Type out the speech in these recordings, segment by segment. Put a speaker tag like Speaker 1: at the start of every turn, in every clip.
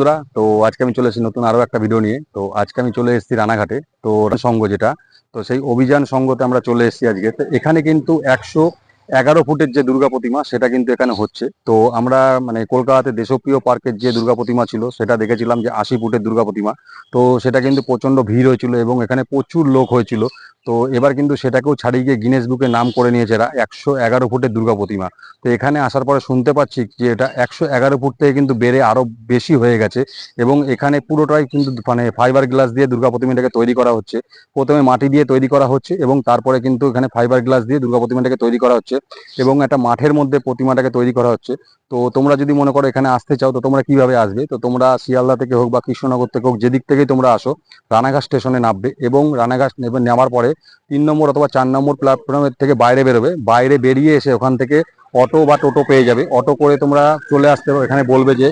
Speaker 1: বন্ধুরা, তো আজকে আমি চলে এসেছি নতুন আরও একটা ভিডিও নিয়ে। তো আজকে আমি চলে এসেছি রানাঘাটে, তো সঙ্গ যেটা, তো সেই অভিযান সংঘতে আমরা চলে এসেছি আজকে। তো এখানে কিন্তু একশো এগারো ফুটের যে দুর্গা প্রতিমা, সেটা কিন্তু এখানে হচ্ছে। তো আমরা মানে কলকাতাতে দেশপ্রিয় পার্কের যে দুর্গা প্রতিমা ছিল, সেটা দেখেছিলাম যে আশি ফুটের দুর্গা প্রতিমা। তো সেটা কিন্তু প্রচণ্ড ভিড় হয়েছিল এবং এখানে প্রচুর লোক হয়েছিল। তো এবার কিন্তু সেটাকেও ছাড়িয়ে গিয়ে গিনেস বুকে নাম করে নিয়েছে এরা, একশো এগারো ফুটের দুর্গা প্রতিমা। তো এখানে আসার পরে শুনতে পাচ্ছি যে এটা একশো এগারো ফুট থেকে কিন্তু বেড়ে আরও বেশি হয়ে গেছে এবং এখানে পুরোটাই কিন্তু মানে ফাইবার গ্লাস দিয়ে দুর্গা প্রতিমাটাকে তৈরি করা হচ্ছে। প্রথমে মাটি দিয়ে তৈরি করা হচ্ছে এবং তারপরে কিন্তু এখানে ফাইবার গ্লাস দিয়ে দুর্গা প্রতিমাটাকে তৈরি করা হচ্ছে এবং একটা মাঠের মধ্যে প্রতিমাটাকে তৈরি করা হচ্ছে। তো তোমরা যদি মনে করো এখানে আসতে চাও, তো তোমরা কীভাবে আসবে? তো তোমরা শিয়ালদা থেকে হোক বা কৃষ্ণনগর থেকে হোক, যেদিক থেকেই তোমরা আসো, রানাঘাট স্টেশনে নামবে এবং রানাঘাট নামার পরে তিন নম্বর অথবা চার নম্বর প্ল্যাটফর্মের থেকে বাইরে বেরোবে। বাইরে বেরিয়ে এসে ওখান থেকে অটো বা টোটো পেয়ে যাবে। অটো করে তোমরা চলে আসতে পারো। এখানে বলবে যে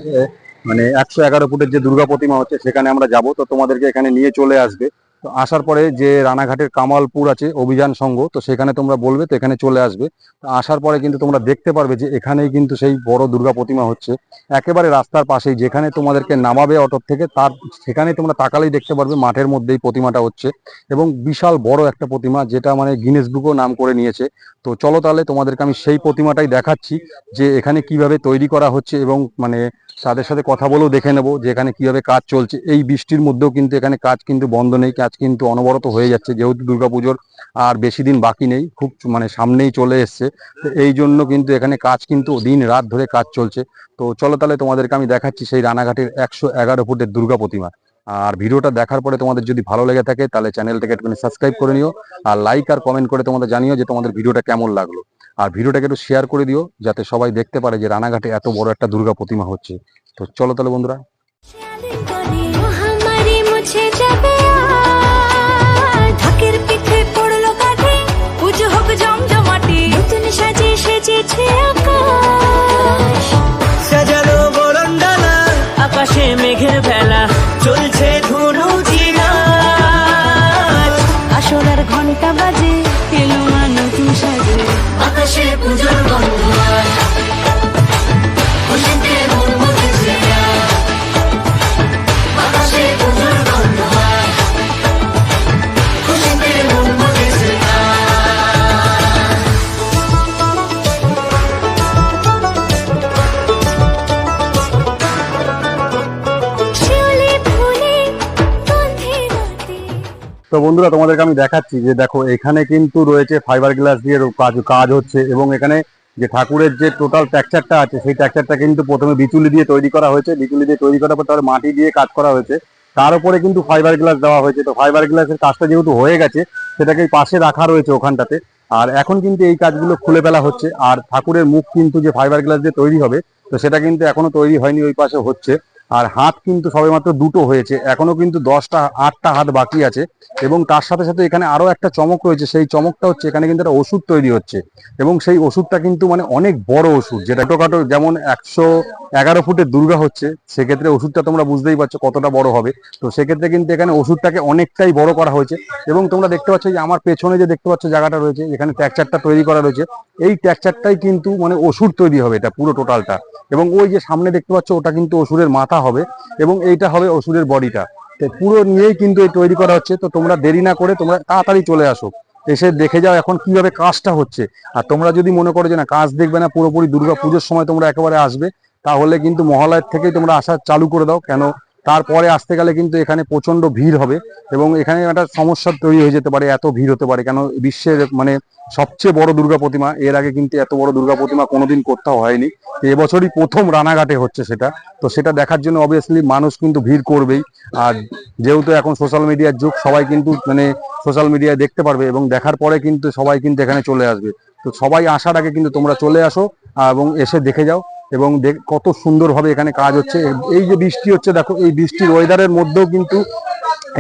Speaker 1: মানে একশো এগারো ফুটের যে দুর্গা প্রতিমা হচ্ছে, সেখানে আমরা যাব। তো তোমাদেরকে এখানে নিয়ে চলে আসবে। তো আসার পরে যে রানাঘাটের কামালপুর আছে অভিযান সংঘ তো সেখানে তোমরা বলবে, তো এখানে চলে আসবে। আসার পরে কিন্তু তোমরা দেখতে পারবে যে এখানেই কিন্তু সেই বড় দুর্গা প্রতিমা হচ্ছে। একেবারে রাস্তার পাশেই যেখানে তোমাদেরকে নামাবে অটোর থেকে, তার সেখানে তোমরা তাকালেই দেখতে পারবে মাঠের মধ্যেই প্রতিমাটা হচ্ছে। এবং বিশাল বড় একটা প্রতিমা, যেটা মানে গিনেস বুকও নাম করে নিয়েছে। তো চলো তাহলে তোমাদেরকে আমি সেই প্রতিমাটাই দেখাচ্ছি, যে এখানে কীভাবে তৈরি করা হচ্ছে এবং মানে তাদের সাথে কথা বলেও দেখে নেব যে এখানে কীভাবে কাজ চলছে। এই বৃষ্টির মধ্যেও কিন্তু এখানে কাজ কিন্তু বন্ধ নেই। কাজ কিন্তু অনবরত হয়ে যাচ্ছে, যেহেতু দুর্গাপুজোর আর বেশি দিন বাকি নেই, খুব মানে সামনেই চলে এসছে। এই জন্য কিন্তু এখানে কাজ কিন্তু দিন রাত ধরে কাজ চলছে। তো চলো তাহলে তোমাদেরকে আমি দেখাচ্ছি সেই রানাঘাটের একশো এগারো ফুটের দুর্গা প্রতিমা। আর ভিডিওটা দেখার পরে তোমাদের যদি ভালো লেগে থাকে, তাহলে চ্যানেলটাকে একটুখানি সাবস্ক্রাইব করে নিও, আর লাইক আর কমেন্ট করে তোমাদের জানিও যে তোমাদের ভিডিওটা কেমন লাগল। আর ভিডিওটাকে একটু শেয়ার করে দিও, যাতে সবাই দেখতে পারে যে রানাঘাটে এত বড় একটা দুর্গা প্রতিমা হচ্ছে। তো চলো তাহলে বন্ধুরা তো বন্ধুরা, তোমাদেরকে আমি দেখাচ্ছি যে দেখো, এখানে কিন্তু রয়েছে ফাইবার গ্লাস দিয়ে কাজ কাজ হচ্ছে এবং এখানে যে ঠাকুরের যে টোটাল টেক্সচারটা আছে, সেই টেক্সচারটা কিন্তু প্রথমে বিচুলি দিয়ে তৈরি করা হয়েছে। বিচুলি দিয়ে তৈরি করার পর তার মাটি দিয়ে কাজ করা হয়েছে। তার উপরে কিন্তু ফাইবার গ্লাস দেওয়া হয়েছে। তো ফাইবার গ্লাসের কাজটা যেহেতু হয়ে গেছে, সেটাকে পাশে রাখা রয়েছে ওখানটাতে। আর এখন কিন্তু এই কাজগুলো খুলে ফেলা হচ্ছে। আর ঠাকুরের মুখ কিন্তু যে ফাইবার গ্লাস দিয়ে তৈরি হবে, তো সেটা কিন্তু এখনও তৈরি হয়নি, ওই পাশে হচ্ছে। আর হাত কিন্তু সবেমাত্র দুটো হয়েছে। এখনও কিন্তু দশটা, আটটা হাত বাকি আছে এবং তার সাথে সাথে এখানে আরও একটা চমক রয়েছে। সেই চমকটা হচ্ছে এখানে কিন্তু একটা ওষুধ তৈরি হচ্ছে এবং সেই ওষুধটা কিন্তু মানে অনেক বড় ওষুধ, যেটা ছোটখাটো যেমন একশো এগারো ফুটের দুর্গা হচ্ছে, সেক্ষেত্রে ওষুধটা তোমরা বুঝতেই পারছ কতটা বড় হবে। তো সেক্ষেত্রে কিন্তু এখানে ওষুধটাকে অনেকটাই বড় করা হয়েছে এবং তোমরা দেখতে পাচ্ছ যে আমার পেছনে যে দেখতে পাচ্ছ জায়গাটা রয়েছে, এখানে ট্যাকচারটা তৈরি করা রয়েছে। এই ট্যাকচারটাই কিন্তু মানে ওষুধ তৈরি হবে এটা পুরো টোটালটা এবং ওই যে সামনে দেখতে পাচ্ছ ওটা কিন্তু ওষুধের মাথা হবে এবং এইটা হবে ওষুধের বডিটা। পুরো নিয়েই কিন্তু এই তৈরি করা হচ্ছে। তো তোমরা দেরি না করে তোমরা তাড়াতাড়ি চলে আসো। এসে দেখে যাও এখন কীভাবে কাজটা হচ্ছে। আর তোমরা যদি মনে করো যে না, কাজ দেখবে না, পুরোপুরি দুর্গা পুজোর সময় তোমরা একেবারে আসবে, তাহলে কিন্তু মহালয়ের থেকেই তোমরা আসা চালু করে দাও। কেন তারপরে আসতে গেলে কিন্তু এখানে প্রচণ্ড ভিড় হবে এবং এখানে একটা সমস্যা তৈরি হয়ে যেতে পারে, এত ভিড় হতে পারে। কেন বিশ্বের মানে সবচেয়ে বড় দুর্গা প্রতিমা, এর আগে কিন্তু এত বড় দুর্গা প্রতিমা কোনোদিন কোথাও হয়নি। এবছরই প্রথম রানাঘাটে হচ্ছে সেটা। তো সেটা দেখার জন্য অবভিয়াসলি মানুষ কিন্তু ভিড় করবেই। আর যেহেতু এখন সোশ্যাল মিডিয়ার যুগ, সবাই কিন্তু মানে সোশ্যাল মিডিয়ায় দেখতে পারবে এবং দেখার পরে কিন্তু সবাই কিন্তু এখানে চলে আসবে। তো সবাই আসার আগে কিন্তু তোমরা চলে আসো এবং এসে দেখে যাও। এবং কত সুন্দরভাবে এখানে কাজ হচ্ছে। এই যে বৃষ্টি হচ্ছে, দেখো, এই বৃষ্টির ওয়েদারের মধ্যেও কিন্তু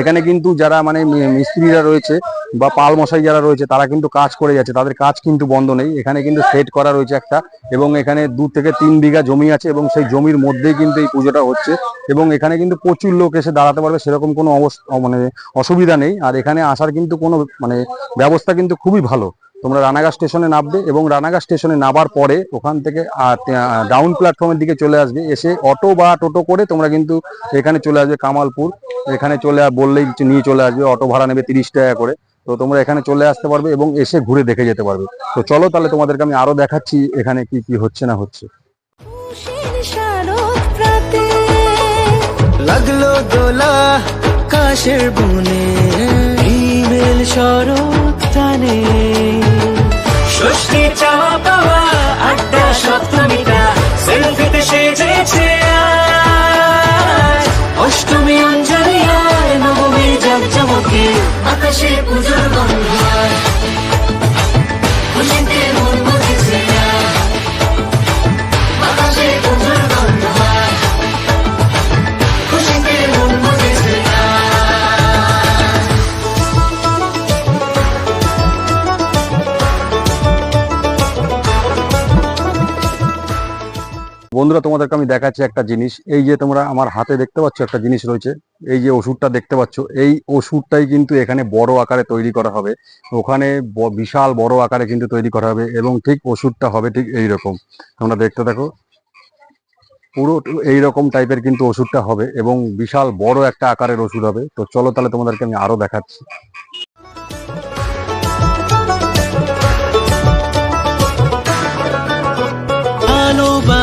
Speaker 1: এখানে কিন্তু যারা মানে মিস্ত্রিরা রয়েছে বা পাল মশাই যারা রয়েছে, তারা কিন্তু কাজ করে যাচ্ছে। তাদের কাজ কিন্তু বন্ধ নেই। এখানে কিন্তু সেট করা রয়েছে একটা এবং এখানে দু থেকে তিন বিঘা জমি আছে এবং সেই জমির মধ্যেই কিন্তু এই পুজোটা হচ্ছে এবং এখানে কিন্তু প্রচুর লোক এসে দাঁড়াতে পারবে, সেরকম কোনো অবস্থা মানে অসুবিধা নেই। আর এখানে আসার কিন্তু কোনো মানে ব্যবস্থা কিন্তু খুবই ভালো। তোমরা রানাঘাট স্টেশনে নামবে এবং রানাঘাট স্টেশনে নামার পরে ওখান থেকে ডাউন প্ল্যাটফর্মের দিকে চলে আসবে। এসে অটো বা টোটো করে তোমরা কিন্তু এখানে চলে আসবে কামালপুর। এখানে চলে বললেই নিয়ে চলে আসবে অটো ভাড়া নেবে তিরিশ টাকা করে। তো তোমরা এখানে চলে আসতে পারবে এবং এসে ঘুরে দেখে যেতে পারবে। তো চলো তাহলে তোমাদেরকে আমি আরও দেখাচ্ছি এখানে কি কি হচ্ছে না হচ্ছে।
Speaker 2: লাগল দোলা কাশের বনে। ইমেল শরৎ টানে। ষষ্ঠী চাওয়া পাওয়া আড্ডা সপ্তমীটা
Speaker 1: বন্ধুরা, তোমাদেরকে আমি দেখাচ্ছি একটা জিনিস। এই যে তোমরা আমার হাতে দেখতে পাচ্ছ একটা জিনিস রয়েছে। এই যে ওষুধটা দেখতে পাচ্ছ, এই ওষুধটাই কিন্তু এখানে বড় আকারে তৈরি করা হবে। ওখানে বিশাল বড় আকারে কিন্তু তৈরি করা হবে এবং ঠিক ওষুধটা হবে ঠিক এই রকম তোমরা দেখতে থাকো। পুরো এই রকম টাইপের কিন্তু ওষুধটা হবে এবং বিশাল বড় একটা আকারের ওষুধ হবে। তো চলো তাহলে তোমাদেরকে আমি আরও দেখাচ্ছি।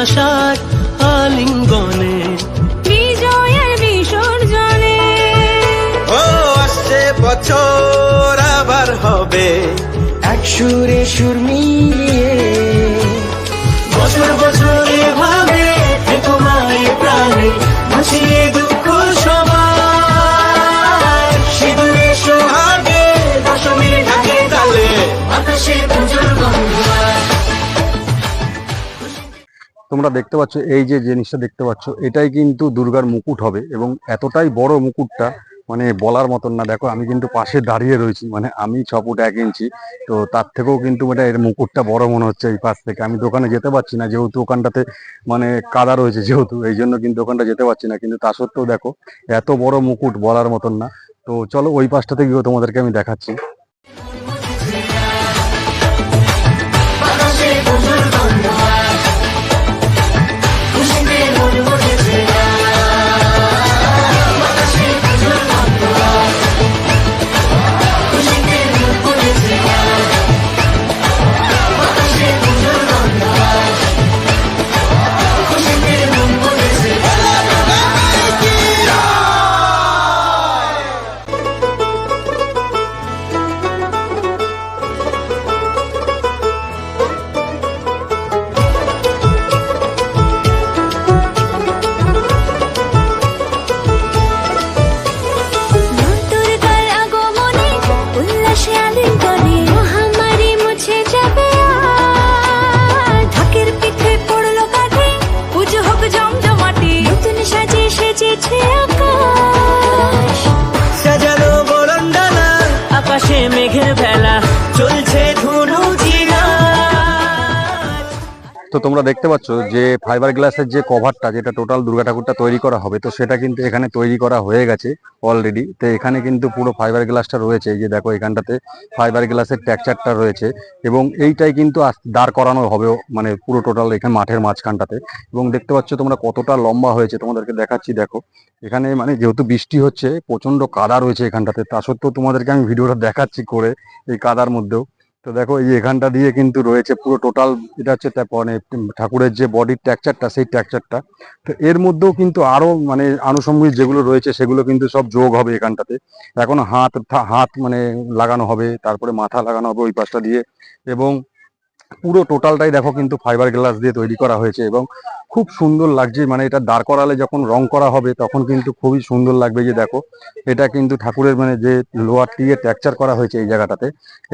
Speaker 2: ভালোবাসার আলিঙ্গনে।
Speaker 3: বিজয়ের বিসর্জনে।
Speaker 2: ও আসছে বছর আবার হবে। এক সুরে সুর
Speaker 1: তোমরা দেখতে পাচ্ছ, এই যে জিনিসটা দেখতে পাচ্ছ, এটাই কিন্তু দুর্গার মুকুট হবে এবং এতটাই বড় মুকুটটা মানে বলার মতন না। দেখো, আমি কিন্তু পাশে দাঁড়িয়ে রয়েছি মানে আমি ছ ফুট এক ইঞ্চি, তো তার থেকেও কিন্তু এটা এর মুকুটটা বড় মনে হচ্ছে এই পাশ থেকে। আমি দোকানে যেতে পারছি না, যেহেতু ওখানটাতে মানে কাদা রয়েছে যেহেতু, এই জন্য কিন্তু ওখানটা যেতে পারছি না। কিন্তু তা সত্ত্বেও দেখো, এত বড় মুকুট বলার মতন না। তো চলো ওই পাশটাতে গিয়েও তোমাদেরকে আমি দেখাচ্ছি। তো তোমরা দেখতে পাচ্ছ যে ফাইবার গ্লাসের যে কভারটা যেটা টোটাল দুর্গা ঠাকুরটা তৈরি করা হবে, তো সেটা কিন্তু এখানে তৈরি করা হয়ে গেছে অলরেডি তো এখানে কিন্তু পুরো ফাইবার গ্লাসটা রয়েছে, এই যে দেখো এখানটাতে ফাইবার গ্লাসের টেক্সচারটা রয়েছে এবং এইটাই কিন্তু দাঁড় করানো হবে মানে পুরো টোটাল এখানে মাঠের মাঝখানটাতে। এবং দেখতে পাচ্ছ তোমরা কতটা লম্বা হয়েছে, তোমাদেরকে দেখাচ্ছি, দেখো। এখানে মানে যেহেতু বৃষ্টি হচ্ছে প্রচণ্ড কাদা রয়েছে এখানটাতে, তা সত্ত্বেও তোমাদেরকে আমি ভিডিওটা দেখাচ্ছি করে এই কাদার মধ্যেও। তো দেখো, এই এখানটা দিয়ে কিন্তু রয়েছে পুরো টোটাল এটা হচ্ছে মানে ঠাকুরের যে বডির ট্যাকচারটা সেই ট্যাকচারটা তো এর মধ্যেও কিন্তু আরও মানে আনুষঙ্গিক যেগুলো রয়েছে, সেগুলো কিন্তু সব যোগ হবে এখানটাতে। এখন হাত হাত মানে লাগানো হবে, তারপরে মাথা লাগানো হবে ওই পাশটা দিয়ে। এবং পুরো টোটালটাই দেখো কিন্তু ফাইবার গ্লাস দিয়ে তৈরি করা হয়েছে এবং খুব সুন্দর লাগছে। মানে এটা দাঁড় করালে যখন রং করা হবে, তখন কিন্তু খুবই সুন্দর লাগবে যে দেখো, এটা কিন্তু ঠাকুরের মানে যে লোয়ার দিয়ে ট্যাকচার করা হয়েছে এই জায়গাটাতে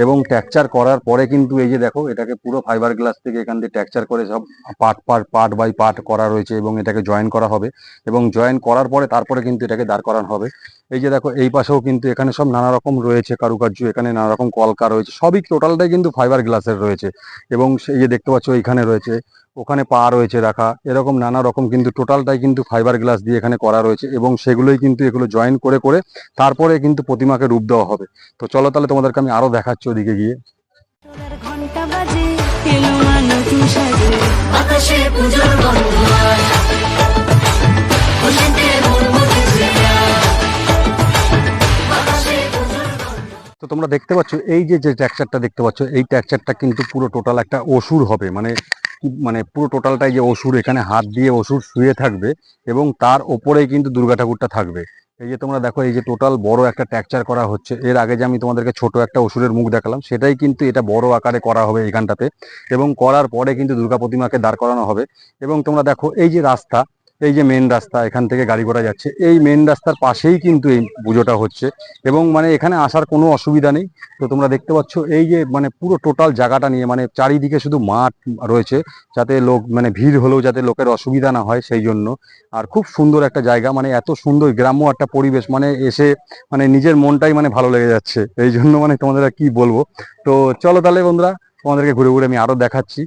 Speaker 1: এবং ট্যাকচার করার পরে কিন্তু এই যে দেখো, এটাকে পুরো ফাইবার গ্লাস থেকে এখান দিয়ে ট্যাকচার করে সব part part part by part করা রয়েছে এবং এটাকে জয়েন করা হবে এবং জয়েন করার পরে তারপরে কিন্তু এটাকে দাঁড় করানো হবে। এই যে দেখো, এই পাশেও কিন্তু এখানে সব নানা রকম রয়েছে কারুকার্য, এখানে নানা রকম কলকা রয়েছে, সবই টোটালটাই কিন্তু ফাইবার গ্লাসের রয়েছে। এবং সেই যে দেখতে পাচ্ছ এখানে রয়েছে, ওখানে পা রয়েছে রাখা, এরকম নানা রকম কিন্তু টোটালটাই কিন্তু ফাইবার গ্লাস দিয়ে এখানে করা রয়েছে এবং সেগুলোই কিন্তু এগুলো জয়েন করে করে তারপরে কিন্তু প্রতিমাকে রূপ দেওয়া হবে। তো চলো তাহলে তোমাদেরকে আমি আরও দেখাচ্ছি ওদিকে গিয়ে।
Speaker 4: আকাশে পুজোর
Speaker 1: তো তোমরা দেখতে পাচ্ছ, এই যে যে ট্যাক্সারটা দেখতে পাচ্ছ, এই ট্যাক্সারটা কিন্তু পুরো টোটাল একটা অসুর হবে। মানে মানে পুরো টোটালটাই যে অসুর, এখানে হাত দিয়ে অসুর শুয়ে থাকবে এবং তার ওপরেই কিন্তু দুর্গা ঠাকুরটা থাকবে। এই যে তোমরা দেখো, এই যে টোটাল বড় একটা ট্যাকচার করা হচ্ছে। এর আগে যে আমি তোমাদেরকে ছোট একটা অসুরের মুখ দেখালাম, সেটাই কিন্তু এটা বড় আকারে করা হবে এখানটাতে এবং করার পরে কিন্তু দুর্গা প্রতিমাকে দাঁড় করানো হবে। এবং তোমরা দেখো, এই যে রাস্তা এই যে মেন রাস্তা, এখান থেকে গাড়ি ঘোড়া যাচ্ছে, এই মেন রাস্তার পাশেই কিন্তু এই পুজোটা হচ্ছে এবং মানে এখানে আসার কোনো অসুবিধা নেই। তো তোমরা দেখতে পাচ্ছ, এই যে মানে পুরো টোটাল জায়গাটা নিয়ে মানে চারিদিকে শুধু মাঠ রয়েছে যাতে লোক মানে ভিড় হলেও যাতে লোকের অসুবিধা না হয় সেই জন্য। আর খুব সুন্দর একটা জায়গা মানে এত সুন্দর গ্রাম্য একটা পরিবেশ মানে এসে মানে নিজের মনটাই মানে ভালো লেগে যাচ্ছে। এই জন্য মানে তোমাদের কি বলব। তো চলো তাহলে বন্ধুরা, তোমাদেরকে ঘুরে ঘুরে আমি আরও দেখাচ্ছি।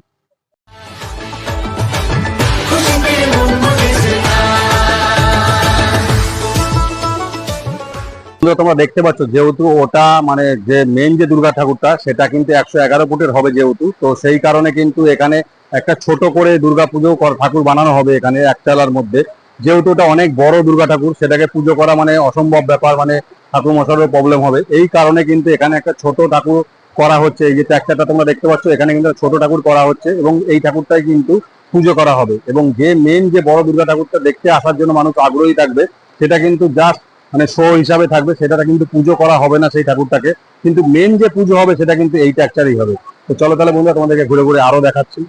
Speaker 1: তোমরা দেখতে পাচ্ছ, যেহেতু ওটা মানে যে মেন যে দুর্গা ঠাকুরটা, সেটা কিন্তু একশো এগারো ফুটের হবে যেহেতু। তো সেই কারণে কিন্তু এখানে একটা ছোট করে দুর্গা পুজো ঠাকুর বানানো হবে এখানে একতলার মধ্যে। যেহেতু ওটা অনেক বড় দুর্গা ঠাকুর, সেটাকে পুজো করা মানে অসম্ভব ব্যাপার মানে ঠাকুর মশারও প্রবলেম হবে। এই কারণে কিন্তু এখানে একটা ছোট ঠাকুর করা হচ্ছে। এই যে ট্যাক্টারটা তোমরা দেখতে পাচ্ছ, এখানে কিন্তু ছোট ঠাকুর করা হচ্ছে এবং এই ঠাকুরটাই কিন্তু পুজো করা হবে। এবং যে মেন যে বড় দুর্গা ঠাকুরটা দেখতে আসার জন্য মানুষ আগ্রহী থাকবে, সেটা কিন্তু জাস্ট মানে শো হিসাবে থাকবে সেটাটা কিন্তু পুজো করা হবে না সেই ঠাকুরটাকে। কিন্তু মেন যে পুজো হবে সেটা কিন্তু এই ট্যাকচারই হবে। তো চলো তাহলে বন্ধুরা তোমাদেরকে ঘুরে ঘুরে আরও দেখাচ্ছি।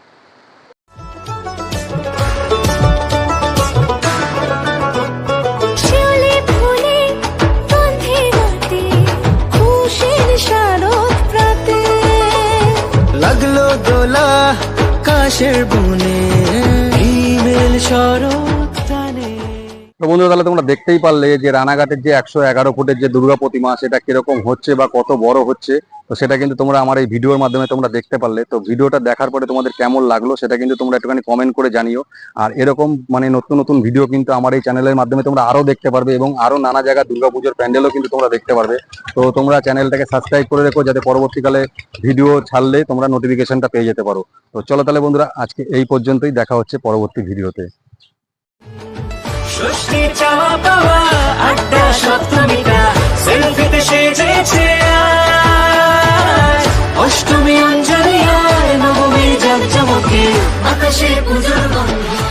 Speaker 3: শিউলি ফুলে গন্ধে রাতে খুশির
Speaker 2: লাগল দোলা কাশের বনে ইমেল
Speaker 1: তো বন্ধুরা, তাহলে তোমরা দেখতেই পারলে যে রানাঘাটের যে একশো এগারো ফুটের যে দুর্গা প্রতিমা, সেটা কীরকম হচ্ছে বা কত বড় হচ্ছে, তো সেটা কিন্তু তোমরা আমার এই ভিডিওর মাধ্যমে তোমরা দেখতে পারলে। তো ভিডিওটা দেখার পরে তোমাদের কেমন লাগল, সেটা কিন্তু তোমরা একটুখানি কমেন্ট করে জানিও। আর এরকম মানে নতুন নতুন ভিডিও কিন্তু আমার এই চ্যানেলের মাধ্যমে তোমরা আরও দেখতে পারবে এবং আরও নানা জায়গায় দুর্গাপুজোর প্যান্ডেলও কিন্তু তোমরা দেখতে পারবে। তো তোমরা চ্যানেলটাকে সাবস্ক্রাইব করে রেখো, যাতে পরবর্তীকালে ভিডিও ছাড়লে তোমরা নোটিফিকেশনটা পেয়ে যেতে পারো। তো চলো তাহলে বন্ধুরা, আজকে এই পর্যন্তই, দেখা হচ্ছে পরবর্তী ভিডিওতে।
Speaker 2: ষষ্ঠী চাওয়া পাওয়া, আড্ডা সপ্তমীটা সেলফিতে সেজেছে। অষ্টমী অঞ্জলি আর নবমী জাকজমকে
Speaker 4: আকাশে পুজোর গন্ধ